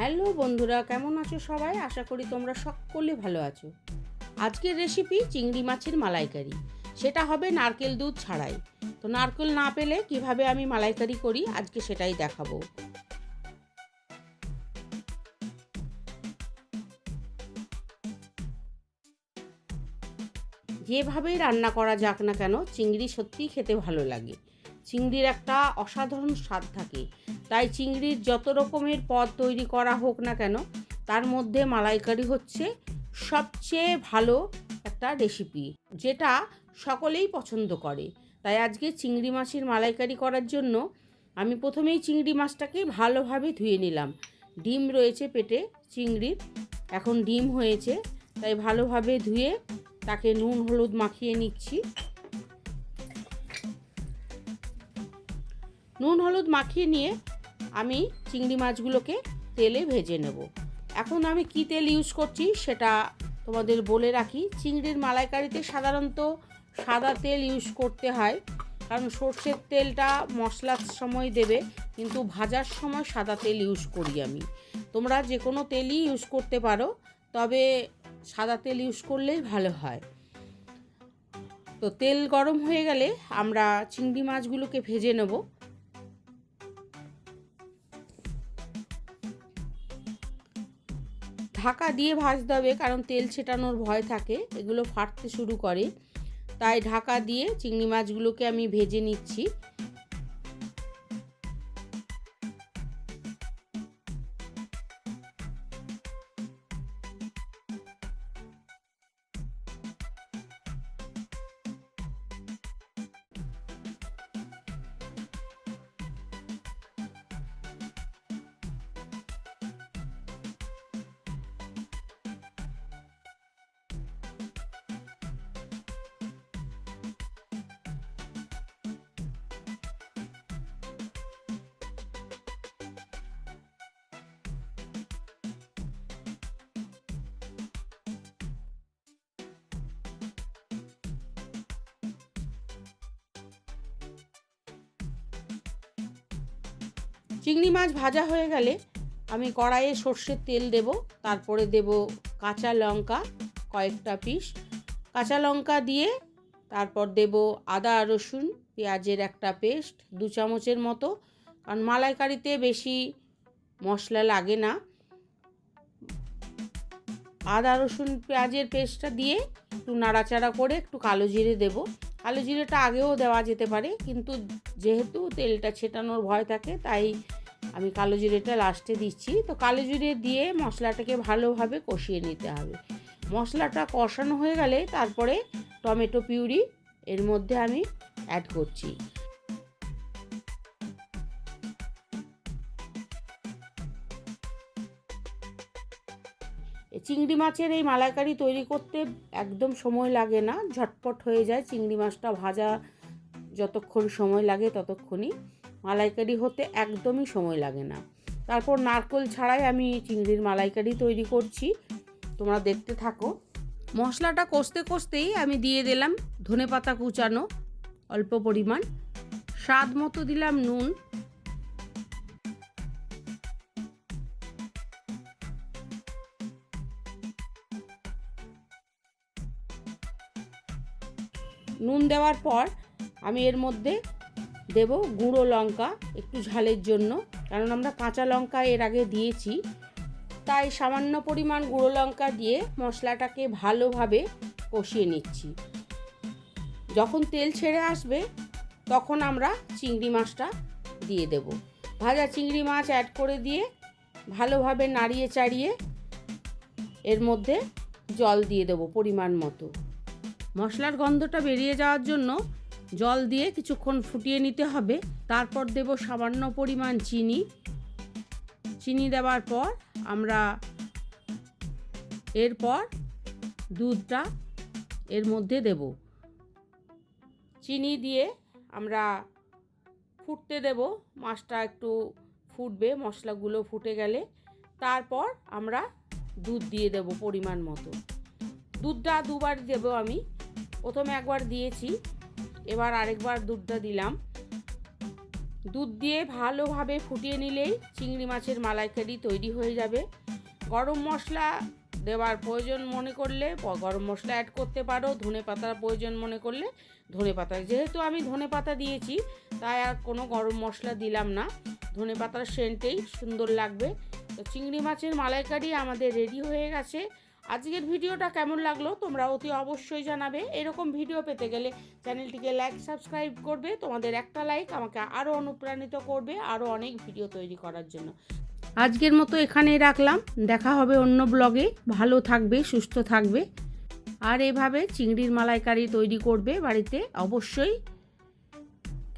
Hello বন্ধুরা, কেমন আছো সবাই? আশা করি তোমরা সকলে ভালো আছো। আজকের রেসিপি চিংড়ি মাছের মালাইকারি। সেটা হবে নারকেল দুধ ছাড়াই। তো নারকেল না পেলে কীভাবে আমি মালাইকারি করি, আজকে সেটাই দেখাবো। যেভাবেই রান্না করা যাক না কেন, চিংড়ি সত্যিই খেতে ভালো লাগে। চিংড়ির একটা অসাধারণ স্বাদ থাকে। তাই চিংড়ির যত রকমের পদ তৈরি করা হোক না কেন, তার মধ্যে মালাইকারি হচ্ছে সবচেয়ে ভালো একটা রেসিপি যেটা সকলেই পছন্দ করে। তাই আজকে চিংড়ি মাছের মালাইকারি করার জন্য আমি প্রথমেই চিংড়ি মাছটাকে ভালোভাবে ধুয়ে নিলাম। ডিম রয়েছে পেটে চিংড়ির, এখন ডিম হয়েছে, তাই ভালোভাবে ধুয়ে তাকে নুন, হলুদ মাখিয়ে নিচ্ছি। নুন, হলুদ মাখিয়ে নিয়ে আমি চিংড়ি মাছগুলোকে তেলে ভেজে নেব। এখন আমি কি তেল ইউজ করছি সেটা তোমাদের বলে রাখি। চিংড়ির মালাইকারিতে সাধারণত সাদা তেল ইউজ করতে হয়, কারণ সর্ষের তেলটা মশলার সময় দেবে, কিন্তু ভাজার সময় সাদা তেল ইউজ করি আমি। তোমরা যে কোনো তেলই ইউজ করতে পারো, তবে সাদা তেল ইউজ করলেই ভালো হয়। তো তেল গরম হয়ে গেলে আমরা চিংড়ি মাছগুলোকে ভেজে নেব। ঢাকা দিয়ে ভাজতে হবে, কারণ তেল ছেটানোর ভয় থাকে, এগুলো ফাটতে শুরু করে। তাই ঢাকা দিয়ে চিংড়ি মাছগুলোকে আমি ভেজে নিচ্ছি। চিংড়ি মাছ ভাজা হয়ে গেলে আমি কড়াইয়ে সর্ষের তেল দেব, তারপরে দেব কাঁচা লঙ্কা কয়েকটা পিস। কাঁচা লঙ্কা দিয়ে তারপর দেব আদা রসুন, পেঁয়াজের একটা পেস্ট, দু চামচের মতো, কারণ মালাইকারিতে বেশি মশলা লাগে না। আদা, রসুন, পেঁয়াজের পেস্টটা দিয়ে একটু নাড়াচাড়া করে একটু কালো জিরে দেব। কালো জিরেটা আগেও দেওয়া যেতে পারে, কিন্তু যেহেতু তেলটা ছেটানোর ভয় থাকে, তাই আমি কালো জিরেটা লাস্টে দিচ্ছি। তো কালো জিরে দিয়ে মশলাটাকে ভালোভাবে কষিয়ে নিতে হবে। মশলাটা কষানো হয়ে গেলে তারপরে টমেটো পিউরি এর মধ্যে আমি অ্যাড করছি। চিংড়ি মাছের এই মালাইকারি তৈরি করতে একদম সময় লাগে না, ঝটপট হয়ে যায়। চিংড়ি মাছটা ভাজা যতক্ষণ সময় লাগে ততক্ষণই। মালাইকারি হতে একদমই সময় লাগে না। তারপর নারকোল ছাড়াই আমি চিংড়ির মালাইকারি তৈরি করছি। তোমরা দেখতে থাকো। মশলাটা কষতে কষতেই আমি দিয়ে দিলাম ধনে পাতা কুচানো অল্প পরিমাণ। স্বাদ মতো দিলাম নুন। নুন দেওয়ার পর আমি এর মধ্যে দেব গুঁড়ো লঙ্কা একটু ঝালের জন্য, কারণ আমরা কাঁচা লঙ্কা এর আগে দিয়েছি। তাই সামান্য পরিমাণ গুঁড়ো লঙ্কা দিয়ে মশলাটাকে ভালোভাবে কষিয়ে নিচ্ছি। যখন তেল ছেড়ে আসবে, তখন আমরা চিংড়ি মাছটা দিয়ে দেব। ভাজা চিংড়ি মাছ অ্যাড করে দিয়ে ভালোভাবে নাড়িয়ে চাড়িয়ে এর মধ্যে জল দিয়ে দেবো পরিমাণ মতো। মশলার গন্ধটা বেরিয়ে যাওয়ার জন্য জল দিয়ে কিছুক্ষণ ফুটিয়ে নিতে হবে। তারপর দেব সামান্য পরিমাণ চিনি। চিনি দেওয়ার পর আমরা এরপর দুধটা এর মধ্যে দেব। চিনি দিয়ে আমরা ফুটতে দেব। মাছটা একটু ফুটবে, মশলাগুলো ফুটে গেলে। তারপর আমরা দুধ দিয়ে দেব পরিমাণ মতো। দুধটা দুবার দেব আমি। প্রথমে একবার দিয়েছি, এবার আরেকবার দুধটা দিলাম। দুধ দিয়ে ভালোভাবে ফুটিয়ে নিলেই চিংড়ি মাছের মালাইকারি তৈরি হয়ে যাবে। গরম মশলা দেওয়ার প্রয়োজন মনে করলে, গরম মশলা অ্যাড করতে পারো, ধনে পাতার প্রয়োজন মনে করলে ধনে পাতা। যেহেতু আমি ধনে পাতা দিয়েছি, তাই আর কোনো গরম মশলা দিলাম না। ধনে পাতার সেন্টেই সুন্দর লাগবে। তো চিংড়ি মাছের মালাইকারি আমাদের রেডি হয়ে গেছে। আজকের ভিডিওটা কেমন লাগল তোমরা অতি অবশ্যই জানাবে। এরকম ভিডিও পেতে গেলে চ্যানেলটিকে লাইক, সাবস্ক্রাইব করবে। তোমাদের একটা লাইক আমাকে আরও অনুপ্রাণিত করবে আরও অনেক ভিডিও তৈরি করার জন্য। আজকের মতো এখানেই রাখলাম। দেখা হবে অন্য ব্লগে। ভালো থাকবে, সুস্থ থাকবে। আর এভাবে চিংড়ির মালাইকারি তৈরি করবে বাড়িতে অবশ্যই।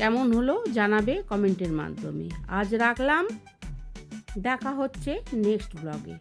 কেমন হলো জানাবে কমেন্টের মাধ্যমে। আজ রাখলাম। দেখা হচ্ছে নেক্সট ব্লগে।